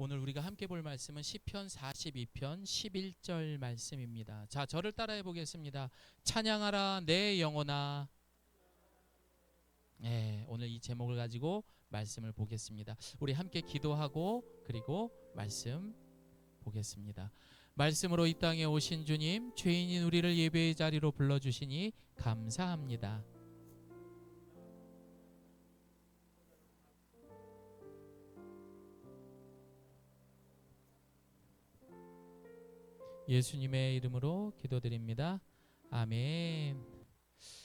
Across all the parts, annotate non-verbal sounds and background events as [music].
오늘 우리가 함께 볼 말씀은 시편 42편 11절 말씀입니다. 자, 저를 따라해 보겠습니다. 찬양하라 내 영혼아. 네, 오늘 이 제목을 가지고 말씀을 보겠습니다. 우리 함께 기도하고 그리고 말씀 보겠습니다. 말씀으로 이 땅에 오신 주님, 죄인인 우리를 예배의 자리로 불러 주시니 감사합니다. 예수님의 이름으로 기도드립니다. 아멘.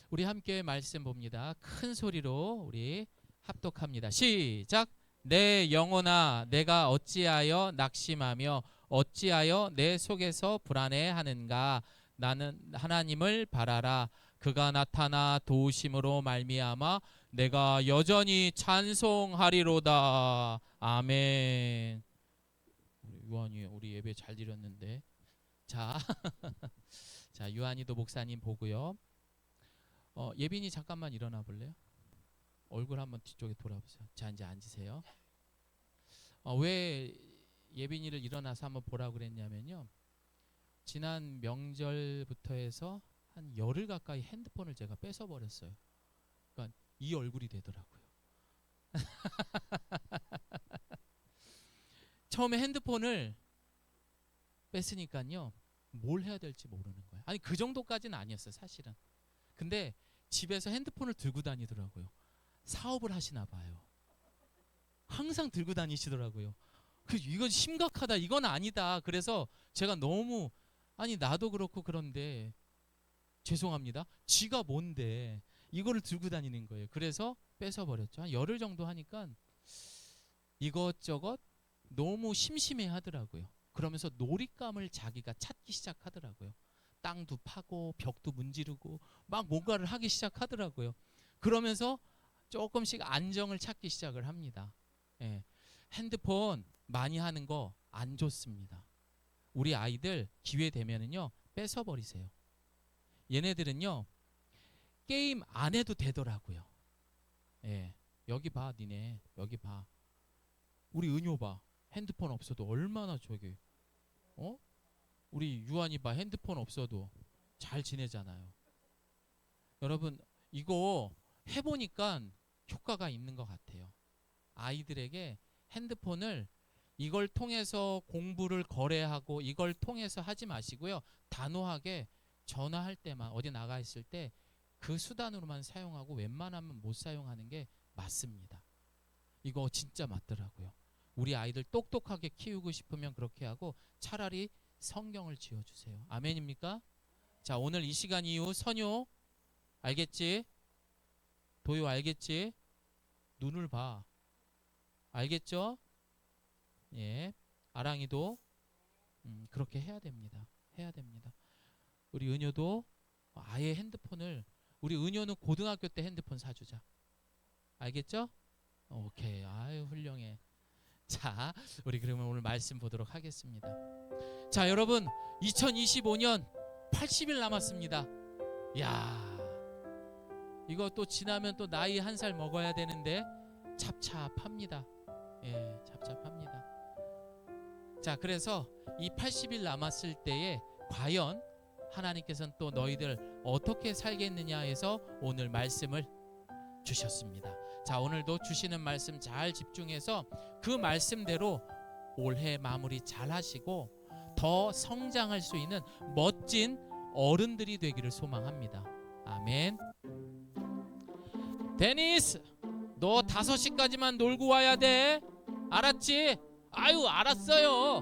우리 함께 말씀 봅니다. 큰 소리로 우리 합독합니다. 시작. 내 영혼아, 내가 어찌하여 낙심하며 어찌하여 내 속에서 불안해하는가? 나는 하나님을 바라라. 그가 나타나 도우심으로 말미암아 내가 여전히 찬송하리로다. 아멘. 유한이 우리 예배 잘 드렸는데. 자, [laughs] 자 유한이도 목사님 보고요. 어, 예빈이 잠깐만 일어나 볼래요? 얼굴 한번 뒤쪽에 돌아보세요. 자 이제 앉으세요. 어, 왜 예빈이를 일어나서 한번 보라 그랬냐면요. 지난 명절부터 해서 한 열흘 가까이 핸드폰을 제가 뺏어 버렸어요. 그러니까 이 얼굴이 되더라고요. [laughs] 처음에 핸드폰을 뺐으니까요. 뭘 해야 될지 모르는 거예요. 아니 그 정도까지는 아니었어요, 사실은. 근데 집에서 핸드폰을 들고 다니더라고요. 사업을 하시나 봐요. 항상 들고 다니시더라고요. 그 이건 심각하다. 이건 아니다. 그래서 제가 너무 아니 나도 그렇고 그런데 죄송합니다. 쥐가 뭔데 이거를 들고 다니는 거예요. 그래서 뺏어 버렸죠. 한 열흘 정도 하니까 이것저것 너무 심심해 하더라고요. 그러면서 놀잇감을 자기가 찾기 시작하더라고요. 땅도 파고 벽도 문지르고 막 뭔가를 하기 시작하더라고요. 그러면서 조금씩 안정을 찾기 시작을 합니다. 예. 핸드폰 많이 하는 거 안 좋습니다. 우리 아이들 기회 되면은요 뺏어 버리세요. 얘네들은요 게임 안 해도 되더라고요. 예. 여기 봐, 니네 여기 봐. 우리 은효 봐. 핸드폰 없어도 얼마나 저기 어? 우리 유한이 봐 핸드폰 없어도 잘 지내잖아요. 여러분 이거 해보니까 효과가 있는 것 같아요. 아이들에게 핸드폰을 이걸 통해서 공부를 거래하고 이걸 통해서 하지 마시고요. 단호하게 전화할 때만 어디 나가 있을 때 그 수단으로만 사용하고 웬만하면 못 사용하는 게 맞습니다. 이거 진짜 맞더라고요. 우리 아이들 똑똑하게 키우고 싶으면 그렇게 하고 차라리 성경을 지어주세요. 아멘입니까? 자, 오늘 이 시간 이후 선효 알겠지? 도요 알겠지? 눈을 봐. 알겠죠? 예. 아랑이도 음, 그렇게 해야 됩니다. 해야 됩니다. 우리 은효도 아예 핸드폰을 우리 은효는 고등학교 때 핸드폰 사주자. 알겠죠? 오케이. 아유 훌륭해. 자, 우리 그러면 오늘 말씀 보도록 하겠습니다. 자, 여러분, 2025년 80일 남았습니다. 야, 이거 또 지나면 또 나이 한 살 먹어야 되는데 잡잡합니다. 예, 잡잡합니다. 자, 그래서 이 80일 남았을 때에 과연 하나님께서는 또 너희들 어떻게 살겠느냐 해서 오늘 말씀을 주셨습니다. 자, 오늘도 주시는 말씀 잘 집중해서 그 말씀대로 올해 마무리 잘 하시고 더 성장할 수 있는 멋진 어른들이 되기를 소망합니다. 아멘. 데니스, 너 5시까지만 놀고 와야 돼. 알았지? 아유, 알았어요.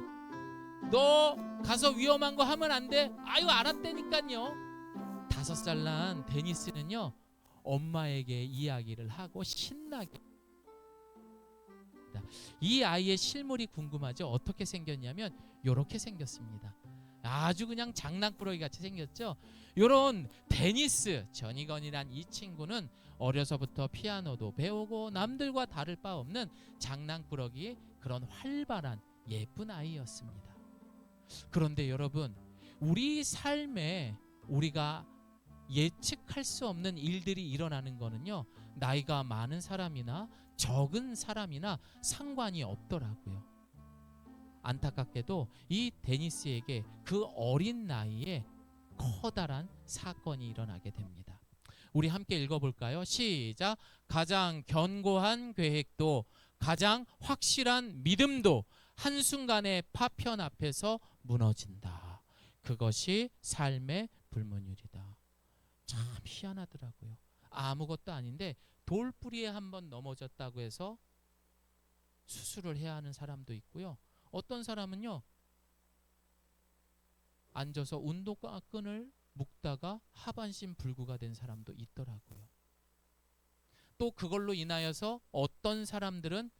너 가서 위험한 거 하면 안 돼. 아유, 알았다니까요. 다섯 살 난 데니스는요. 엄마에게 이야기를 하고 신나게 이 아이의 실물이 궁금하죠. 어떻게 생겼냐면 요렇게 생겼습니다. 아주 그냥 장난꾸러기 같이 생겼죠. 요런 데니스 전이건이란 이 친구는 어려서부터 피아노도 배우고 남들과 다를 바 없는 장난꾸러기 그런 활발한 예쁜 아이였습니다. 그런데 여러분, 우리 삶에 우리가 예측할 수 없는 일들이 일어나는 거는요. 나이가 많은 사람이나 적은 사람이나 상관이 없더라고요. 안타깝게도 이 데니스에게 그 어린 나이에 커다란 사건이 일어나게 됩니다. 우리 함께 읽어볼까요? 시작. 가장 견고한 계획도 가장 확실한 믿음도 한순간의 파편 앞에서 무너진다. 그것이 삶의 불문율이다. 참 희한하더라고요. 아무것도 아닌데 돌뿌리에 한 번 넘어졌다고 해서 수술을 해야 하는 사람도 있고요. 어떤 사람은요. 앉아서 운동끈을 묶다가 하반신 불구가 된 사람도 있더라고요. 또 그걸로 인하여서 어떤 사람들은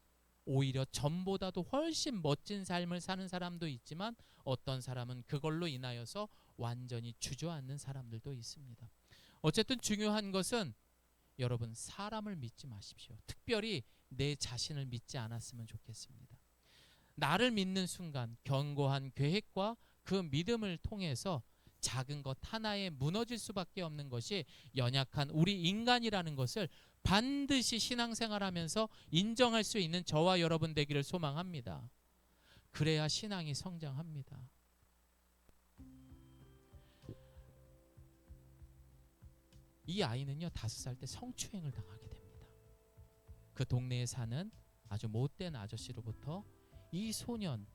오히려 전보다도 훨씬 멋진 삶을 사는 사람도 있지만 어떤 사람은 그걸로 인하여서 완전히 주저앉는 사람들도 있습니다. 어쨌든 중요한 것은 여러분 사람을 믿지 마십시오. 특별히 내 자신을 믿지 않았으면 좋겠습니다. 나를 믿는 순간 견고한 계획과 그 믿음을 통해서 작은 것 하나에 무너질 수밖에 없는 것이 연약한 우리 인간이라는 것을 반드시 신앙생활하면서 인정할 수 있는 저와 여러분 되기를 소망합니다. 그래야 신앙이 성장합니다. 이 아이는요 다섯 살 때 성추행을 당하게 됩니다. 그 동네에 사는 아주 못된 아저씨로부터 이 소년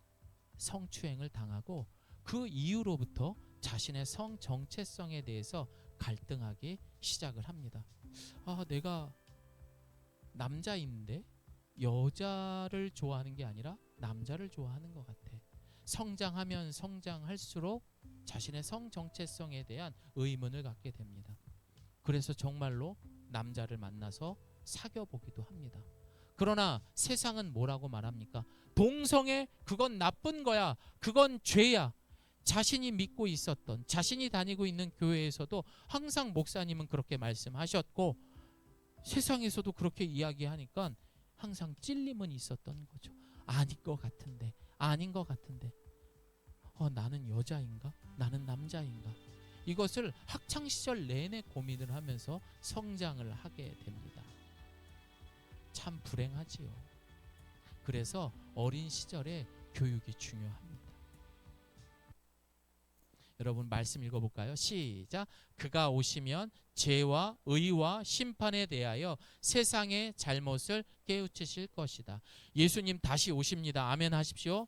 성추행을 당하고 그 이후로부터 자신의 성 정체성에 대해서 갈등하기 시작을 합니다. 아, 내가 남자인데 여자를 좋아하는 게 아니라 남자를 좋아하는 것 같아. 성장하면 성장할수록 자신의 성 정체성에 대한 의문을 갖게 됩니다. 그래서 정말로 남자를 만나서 사귀어 보기도 합니다. 그러나 세상은 뭐라고 말합니까? 동성애 그건 나쁜 거야. 그건 죄야. 자신이 믿고 있었던 자신이 다니고 있는 교회에서도 항상 목사님은 그렇게 말씀하셨고 세상에서도 그렇게 이야기하니까 항상 찔림은 있었던 거죠. 아닌 것 같은데 아닌 것 같은데 어, 나는 여자인가? 나는 남자인가? 이것을 학창 시절 내내 고민을 하면서 성장을 하게 됩니다. 참 불행하지요. 그래서 어린 시절에 교육이 중요합니다. 여러분 말씀 읽어볼까요? 시작. 그가 오시면 죄와 의와 심판에 대하여 세상의 잘못을 깨우치실 것이다. 예수님 다시 오십니다. 아멘 하십시오.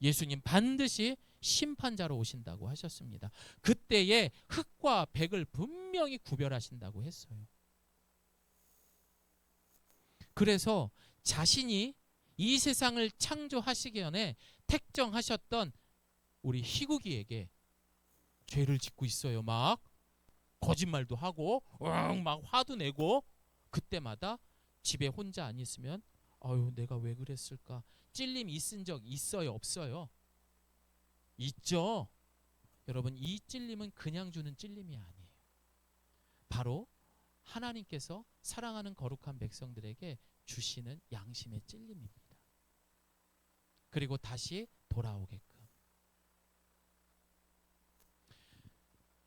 예수님 반드시 심판자로 오신다고 하셨습니다. 그때에 흑과 백을 분명히 구별하신다고 했어요. 그래서 자신이 이 세상을 창조하시기 전에 택정하셨던 우리 희국이에게 죄를 짓고 있어요. 막 거짓말도 하고 응, 막 화도 내고 그때마다 집에 혼자 안 있으면 아유 내가 왜 그랬을까 찔림 있은 적 있어요? 없어요? 있죠. 여러분 이 찔림은 그냥 주는 찔림이 아니에요. 바로 하나님께서 사랑하는 거룩한 백성들에게 주시는 양심의 찔림입니다. 그리고 다시 돌아오게끔.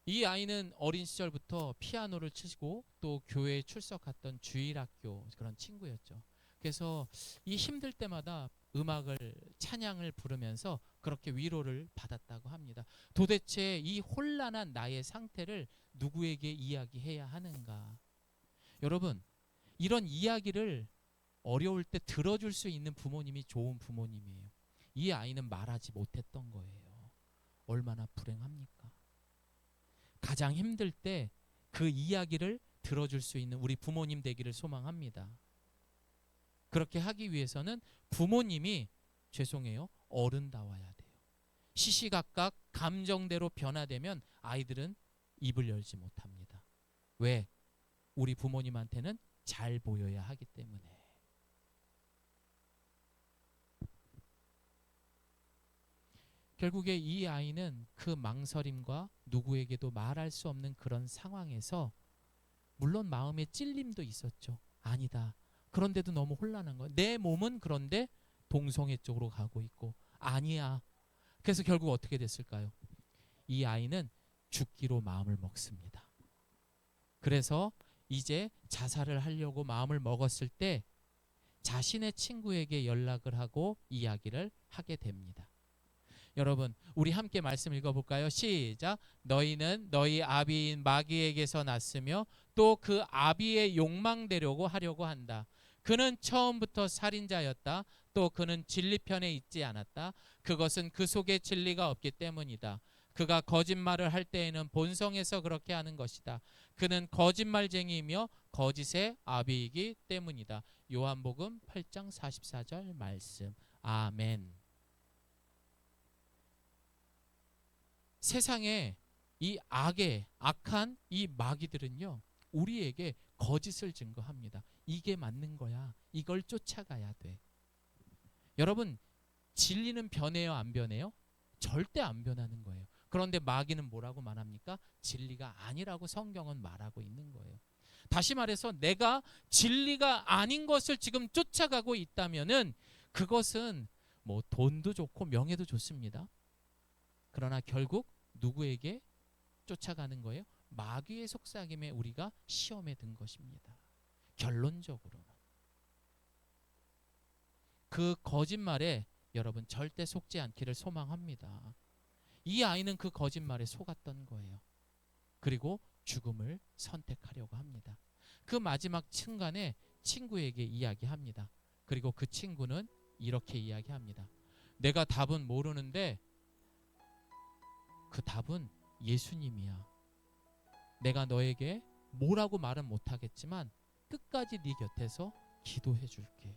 이 아이는 어린 시절부터 피아노를 치고 또 교회에 출석했던 주일학교 그런 친구였죠. 그래서 이 힘들 때마다 음악을 찬양을 부르면서 그렇게 위로를 받았다고 합니다. 도대체 이 혼란한 나의 상태를 누구에게 이야기해야 하는가? 여러분, 이런 이야기를 어려울 때 들어줄 수 있는 부모님이 좋은 부모님이에요. 이 아이는 말하지 못했던 거예요. 얼마나 불행합니까? 가장 힘들 때 그 이야기를 들어줄 수 있는 우리 부모님 되기를 소망합니다. 그렇게 하기 위해서는 부모님이 죄송해요. 어른다워야 돼요. 시시각각 감정대로 변화되면 아이들은 입을 열지 못합니다. 왜? 우리 부모님한테는 잘 보여야 하기 때문에. 결국에 이 아이는 그 망설임과 누구에게도 말할 수 없는 그런 상황에서 물론 마음에 찔림도 있었죠. 아니다. 그런데도 너무 혼란한 거야. 내 몸은 그런데 동성애 쪽으로 가고 있고 아니야. 그래서 결국 어떻게 됐을까요? 이 아이는 죽기로 마음을 먹습니다. 그래서 이제 자살을 하려고 마음을 먹었을 때 자신의 친구에게 연락을 하고 이야기를 하게 됩니다. 여러분, 우리 함께 말씀 읽어볼까요? 시작. 너희는 너희 아비인 마귀에게서 났으며 또 그 아비의 욕망대려고 하려고 한다. 그는 처음부터 살인자였다. 또 그는 진리편에 있지 않았다. 그것은 그 속에 진리가 없기 때문이다. 그가 거짓말을 할 때에는 본성에서 그렇게 하는 것이다. 그는 거짓말쟁이이며 거짓의 아비이기 때문이다. 요한복음 8장 44절 말씀. 아멘. 세상에 이 악의 악한 이 마귀들은요. 우리에게 거짓을 증거합니다. 이게 맞는 거야. 이걸 쫓아가야 돼. 여러분 진리는 변해요, 안 변해요? 절대 안 변하는 거예요. 그런데 마귀는 뭐라고 말합니까? 진리가 아니라고 성경은 말하고 있는 거예요. 다시 말해서 내가 진리가 아닌 것을 지금 쫓아가고 있다면은 그것은 뭐 돈도 좋고 명예도 좋습니다. 그러나 결국 누구에게 쫓아가는 거예요? 마귀의 속삭임에 우리가 시험에 든 것입니다. 결론적으로는 그 거짓말에 여러분 절대 속지 않기를 소망합니다. 이 아이는 그 거짓말에 속았던 거예요. 그리고 죽음을 선택하려고 합니다. 그 마지막 순간에 친구에게 이야기합니다. 그리고 그 친구는 이렇게 이야기합니다. 내가 답은 모르는데 그 답은 예수님이야. 내가 너에게 뭐라고 말은 못하겠지만 끝까지 네 곁에서 기도해 줄게.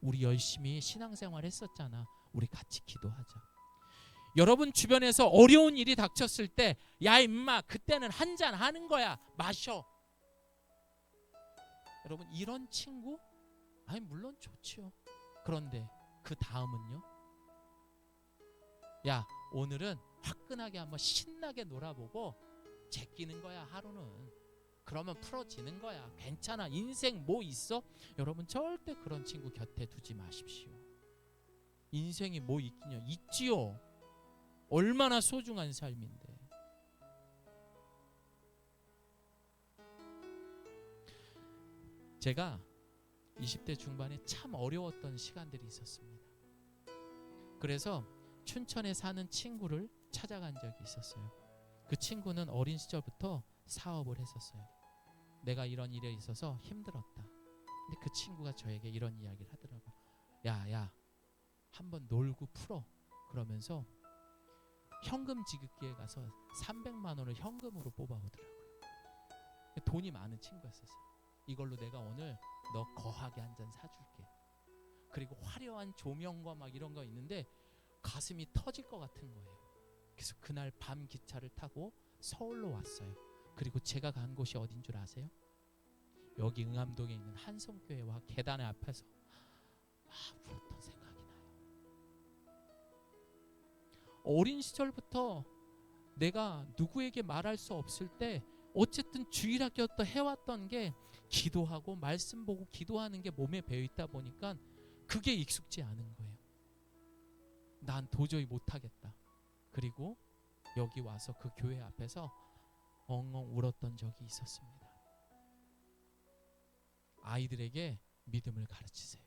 우리 열심히 신앙생활 했었잖아. 우리 같이 기도하자. 여러분 주변에서 어려운 일이 닥쳤을 때, 야 임마 그때는 한 잔 하는 거야. 마셔. 여러분 이런 친구? 아니 물론 좋지요. 그런데 그 다음은요? 야 오늘은 화끈하게 한번 신나게 놀아보고 제끼는 거야 하루는. 그러면 풀어지는 거야. 괜찮아. 인생 뭐 있어? 여러분 절대 그런 친구 곁에 두지 마십시오. 인생이 뭐 있기냐? 있지요. 얼마나 소중한 삶인데. 제가 20대 중반에 참 어려웠던 시간들이 있었습니다. 그래서 춘천에 사는 친구를 찾아간 적이 있었어요. 그 친구는 어린 시절부터 사업을 했었어요. 내가 이런 일에 있어서 힘들었다. 근데 그 친구가 저에게 이런 이야기를 하더라고요. 야, 야, 한번 놀고 풀어. 그러면서 현금 지급기에 가서 300만 원을 현금으로 뽑아오더라고요. 돈이 많은 친구였었어요. 이걸로 내가 오늘 너 거하게 한 잔 사줄게. 그리고 화려한 조명과 막 이런 거 있는데 가슴이 터질 것 같은 거예요. 그래서 그날 밤 기차를 타고 서울로 왔어요. 그리고 제가 간 곳이 어딘 줄 아세요? 여기 응암동에 있는 한성교회와 계단의 앞에서 막 울었던 생각이 나요. 어린 시절부터 내가 누구에게 말할 수 없을 때 어쨌든 주일학교부터 해왔던 게 기도하고 말씀 보고 기도하는 게 몸에 배어 있다 보니까 그게 익숙지 않은 거예요. 난 도저히 못하겠다. 그리고 여기 와서 그 교회 앞에서 엉엉 울었던 적이 있었습니다. 아이들에게 믿음을 가르치세요.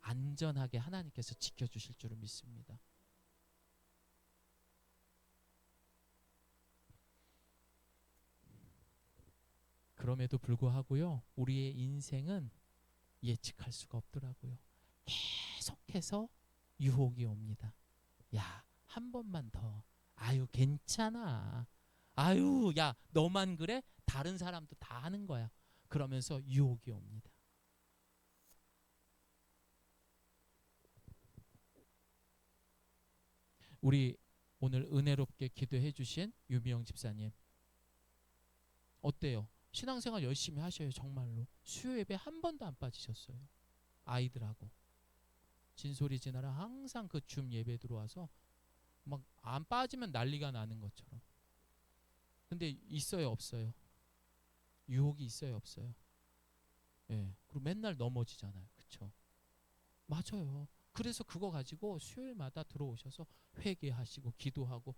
안전하게 하나님께서 지켜주실 줄을 믿습니다. 그럼에도 불구하고요, 우리의 인생은 예측할 수가 없더라고요. 계속해서 유혹이 옵니다. 야, 한 번만 더. 아유, 괜찮아. 아유, 야, 너만 그래? 다른 사람도 다 하는 거야. 그러면서 유혹이 옵니다. 우리 오늘 은혜롭게 기도해 주신 유미영 집사님. 어때요? 신앙생활 열심히 하셔요, 정말로. 수요 예배 한 번도 안 빠지셨어요. 아이들하고. 진소리 지나라 항상 그 줌 예배 들어와서 막 안 빠지면 난리가 나는 것처럼. 근데 있어요, 없어요? 유혹이 있어요, 없어요? 예. 그리고 맨날 넘어지잖아요. 그쵸 맞아요. 그래서 그거 가지고 수요일마다 들어오셔서 회개하시고 기도하고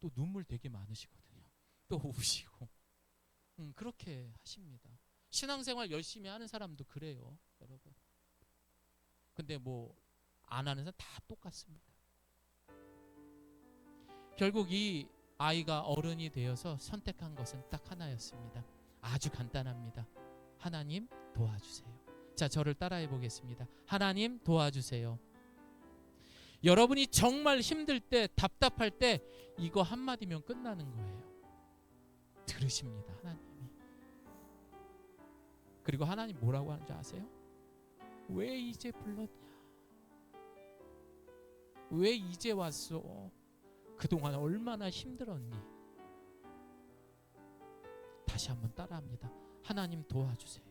또 눈물 되게 많으시거든요. 또 [laughs] 우시고. 음, 그렇게 하십니다. 신앙생활 열심히 하는 사람도 그래요, 여러분. 근데 뭐 안 하는 사람 다 똑같습니다. 결국 이 아이가 어른이 되어서 선택한 것은 딱 하나였습니다. 아주 간단합니다. 하나님 도와주세요. 자, 저를 따라해 보겠습니다. 하나님 도와주세요. 여러분이 정말 힘들 때, 답답할 때 이거 한마디면 끝나는 거예요. 들으십니다. 하나님이. 그리고 하나님 뭐라고 하는지 아세요? 왜 이제 불렀냐? 왜 이제 왔어? 그동안 얼마나 힘들었니? 다시 한번 따라합니다. 하나님 도와주세요.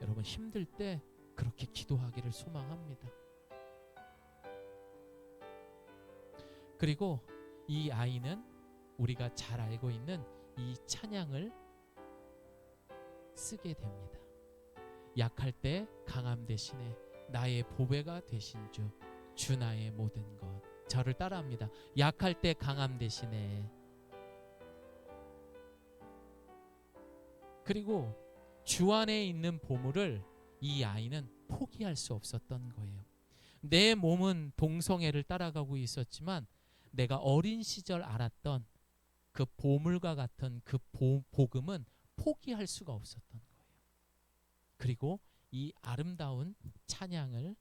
여러분 힘들 때 그렇게 기도하기를 소망합니다. 그리고 이 아이는 우리가 잘 알고 있는 이 찬양을 쓰게 됩니다. 약할 때 강함 대신에 나의 보배가 되신 주, 주 나의 모든 것. 저를 따라합니다. 약할 때 강함 대신에 그리고 주 안에 있는 보물을 이 아이는 포기할 수 없었던 거예요. 내 몸은 동성애를 따라가고 있었지만 내가 어린 시절 알았던 그 보물과 같은 그 보, 복음은 포기할 수가 없었던 거예요. 그리고 이 아름다운 찬양을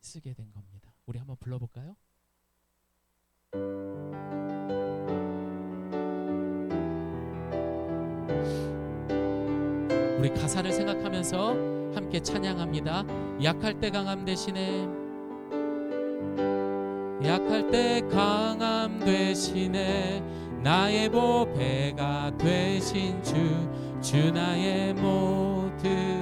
쓰게 된 겁니다. 우리 한번 불러볼까요? 우리 가사를 생각하면서 함께 찬양합니다. 약할 때 강함 대신에 약할 때 강함 대신에 나의 보배가 되신 주, 주 나의 모든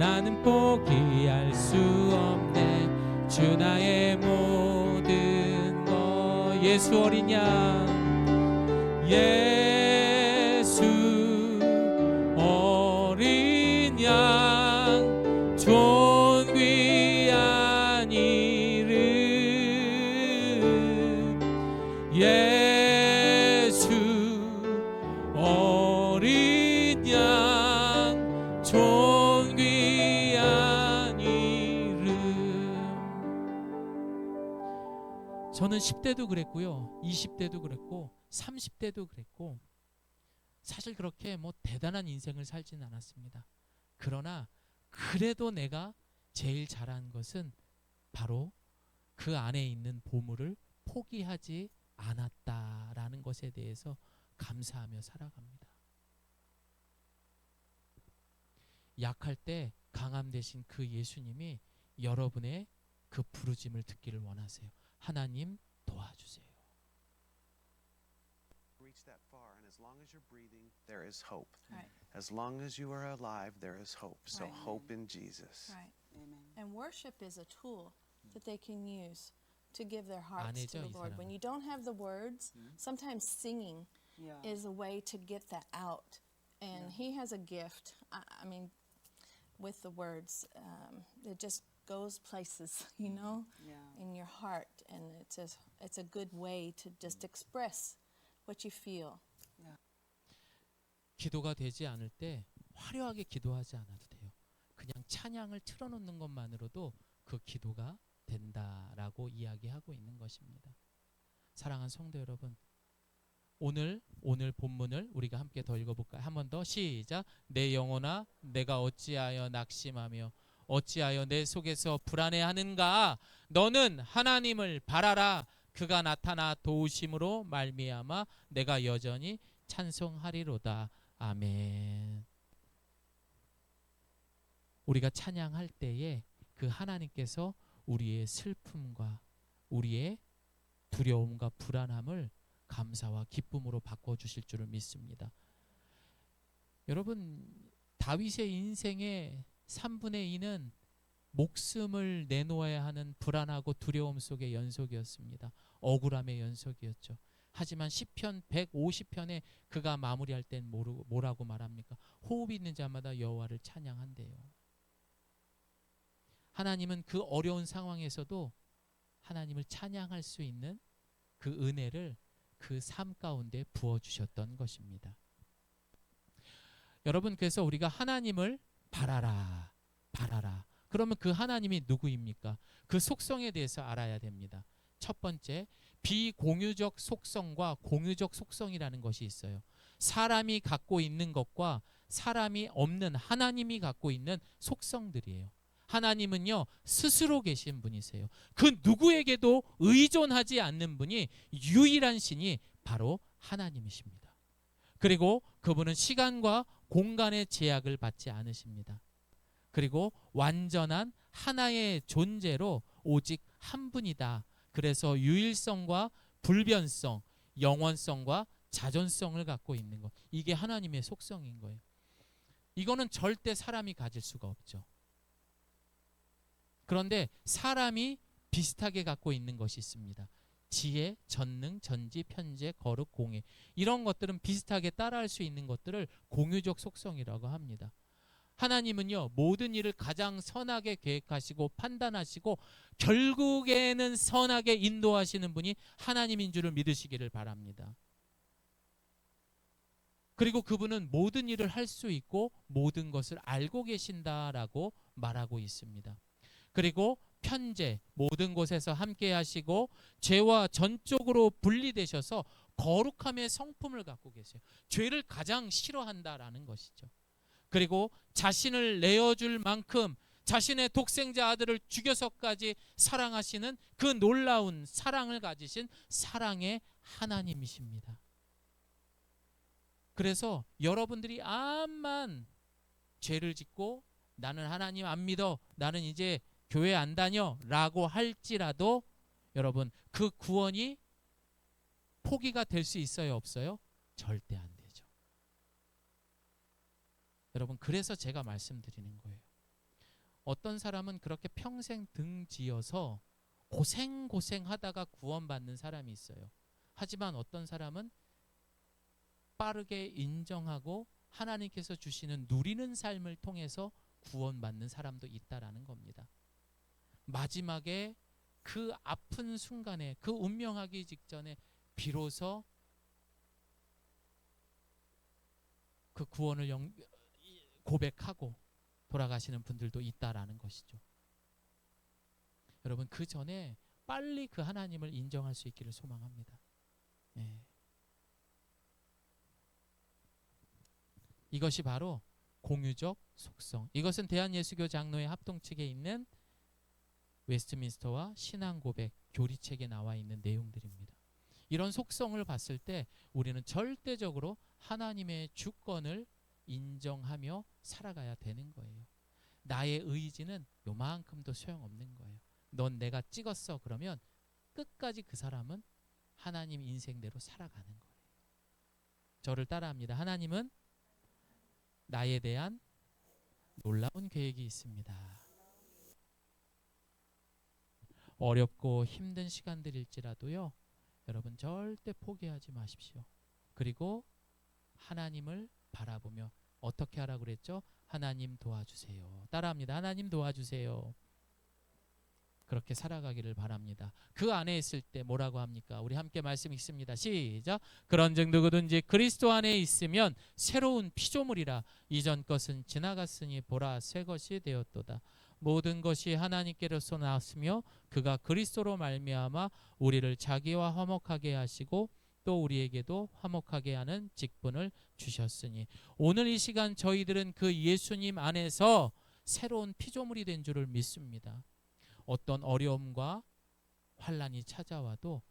나는 포기할 수 없네. 주 나의 모든 것. 예수 어린 양, 예 10대도 그랬고요. 20대도 그랬고 30대도 그랬고 사실 그렇게 뭐 대단한 인생을 살진 않았습니다. 그러나 그래도 내가 제일 잘한 것은 바로 그 안에 있는 보물을 포기하지 않았다라는 것에 대해서 감사하며 살아갑니다. 약할 때 강함 되신 그 예수님이 여러분의 그 부르짐을 듣기를 원하세요. 하나님 도와주세요. reach that far and as long as you're breathing there is hope Right. as long as you are alive there is hope so Right. hope in jesus Right. Amen. And worship is a tool that they can use to give their hearts 아내죠, to 이 the Lord. When 사람은. you don't have the words, sometimes singing Yeah. is a way to get that out. And Yeah. he has a gift. I, I mean, with the words, um, it just goes places, [laughs] you know, yeah. Heart, and it's a it's a good way to just express what you feel. 기도가 되지 않을 때 화려하게 기도하지 않아도 돼요. 그냥 찬양을 틀어놓는 것만으로도 그 기도가 된다라고 이야기하고 있는 것입니다. 사랑하는 성도 여러분, 오늘 오늘 본문을 우리가 함께 더 읽어볼까요? 한 번 더 시작. 내 영혼아, 내가 어찌하여 낙심하며 어찌하여 내 속에서 불안해하는가? 너는 하나님을 바라라. 그가 나타나 도우심으로 말미암아 내가 여전히 찬송하리로다. 아멘. 우리가 찬양할 때에 그 하나님께서 우리의 슬픔과 우리의 두려움과 불안함을 감사와 기쁨으로 바꿔 주실 줄을 믿습니다. 여러분 다윗의 인생에 3분의 2는 목숨을 내놓아야 하는 불안하고 두려움 속의 연속이었습니다. 억울함의 연속이었죠. 하지만 시편 150편에 그가 마무리할 땐 뭐르- 뭐라고 말합니까? 호흡이 있는 자마다 여호와를 찬양한대요. 하나님은 그 어려운 상황에서도 하나님을 찬양할 수 있는 그 은혜를 그 삶 가운데 부어 주셨던 것입니다. 여러분 그래서 우리가 하나님을 바라라. 바라라. 그러면 그 하나님이 누구입니까? 그 속성에 대해서 알아야 됩니다. 첫 번째, 비공유적 속성과 공유적 속성이라는 것이 있어요. 사람이 갖고 있는 것과 사람이 없는 하나님이 갖고 있는 속성들이에요. 하나님은요, 스스로 계신 분이세요. 그 누구에게도 의존하지 않는 분이 유일한 신이 바로 하나님이십니다. 그리고 그분은 시간과 공간의 제약을 받지 않으십니다. 그리고 완전한 하나의 존재로 오직 한 분이다. 그래서 유일성과 불변성, 영원성과 자존성을 갖고 있는 것. 이게 하나님의 속성인 거예요. 이거는 절대 사람이 가질 수가 없죠. 그런데 사람이 비슷하게 갖고 있는 것이 있습니다. 지혜, 전능, 전지, 편재, 거룩, 공예. 이런 것들은 비슷하게 따라할 수 있는 것들을 공유적 속성이라고 합니다. 하나님은요, 모든 일을 가장 선하게 계획하시고 판단하시고 결국에는 선하게 인도하시는 분이 하나님인 줄을 믿으시기를 바랍니다. 그리고 그분은 모든 일을 할 수 있고 모든 것을 알고 계신다라고 말하고 있습니다. 그리고 편재 모든 곳에서 함께 하시고 죄와 전적으로 분리되셔서 거룩함의 성품을 갖고 계세요. 죄를 가장 싫어한다라는 것이죠. 그리고 자신을 내어줄 만큼 자신의 독생자 아들을 죽여서까지 사랑하시는 그 놀라운 사랑을 가지신 사랑의 하나님이십니다. 그래서 여러분들이 암만 죄를 짓고 나는 하나님 안 믿어 나는 이제 교회 안 다녀 라고 할지라도 여러분 그 구원이 포기가 될 수 있어요 없어요? 절대 안 되죠. 여러분 그래서 제가 말씀드리는 거예요. 어떤 사람은 그렇게 평생 등지어서 고생 고생하다가 구원받는 사람이 있어요. 하지만 어떤 사람은 빠르게 인정하고 하나님께서 주시는 누리는 삶을 통해서 구원받는 사람도 있다라는 겁니다. 마지막에 그 아픈 순간에 그 운명하기 직전에 비로소 그 구원을 영, 고백하고 돌아가시는 분들도 있다라는 것이죠. 여러분 그 전에 빨리 그 하나님을 인정할 수 있기를 소망합니다. 예. 이것이 바로 공유적 속성. 이것은 대한예수교 장로회 합동 측에 있는 웨스트민스터와 신앙 고백 교리책에 나와 있는 내용들입니다. 이런 속성을 봤을 때 우리는 절대적으로 하나님의 주권을 인정하며 살아가야 되는 거예요. 나의 의지는 요만큼도 소용없는 거예요. 넌 내가 찍었어 그러면 끝까지 그 사람은 하나님 인생대로 살아가는 거예요. 저를 따라합니다. 하나님은 나에 대한 놀라운 계획이 있습니다. 어렵고 힘든 시간들일지라도요. 여러분 절대 포기하지 마십시오. 그리고 하나님을 바라보며 어떻게 하라 그랬죠? 하나님 도와주세요. 따라합니다. 하나님 도와주세요. 그렇게 살아가기를 바랍니다. 그 안에 있을 때 뭐라고 합니까? 우리 함께 말씀 읽습니다. 시작. 그런즉 누구든지 그리스도 안에 있으면 새로운 피조물이라 이전 것은 지나갔으니 보라 새 것이 되었도다. 모든 것이 하나님께로서 나왔으며 그가 그리스도로 말미암아 우리를 자기와 화목하게 하시고 또 우리에게도 화목하게 하는 직분을 주셨으니 오늘 이 시간 저희들은 그 예수님 안에서 새로운 피조물이 된 줄을 믿습니다. 어떤 어려움과 환란이 찾아와도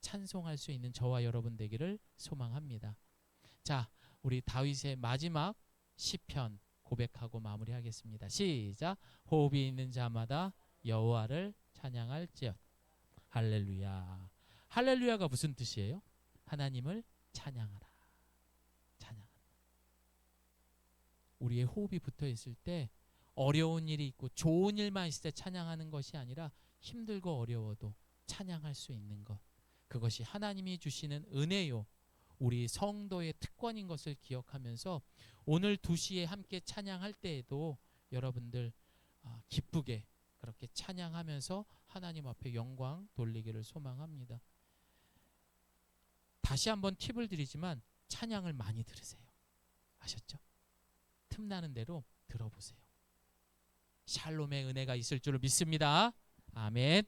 찬송할 수 있는 저와 여러분 되기를 소망합니다. 자, 우리 다윗의 마지막 시편 고백하고 마무리하겠습니다. 시작. 호흡이 있는 자마다 여호와를 찬양할지어. 할렐루야. 할렐루야가 무슨 뜻이에요? 하나님을 찬양하라. 찬양하라. 우리의 호흡이 붙어 있을 때 어려운 일이 있고 좋은 일만 있을 때 찬양하는 것이 아니라 힘들고 어려워도 찬양할 수 있는 것. 그것이 하나님이 주시는 은혜요. 우리 성도의 특권인 것을 기억하면서 오늘 2시에 함께 찬양할 때에도 여러분들 아, 기쁘게 그렇게 찬양하면서 하나님 앞에 영광 돌리기를 소망합니다. 다시 한번 팁을 드리지만 찬양을 많이 들으세요. 아셨죠? 틈나는 대로 들어보세요. 샬롬의 은혜가 있을 줄을 믿습니다. 아멘.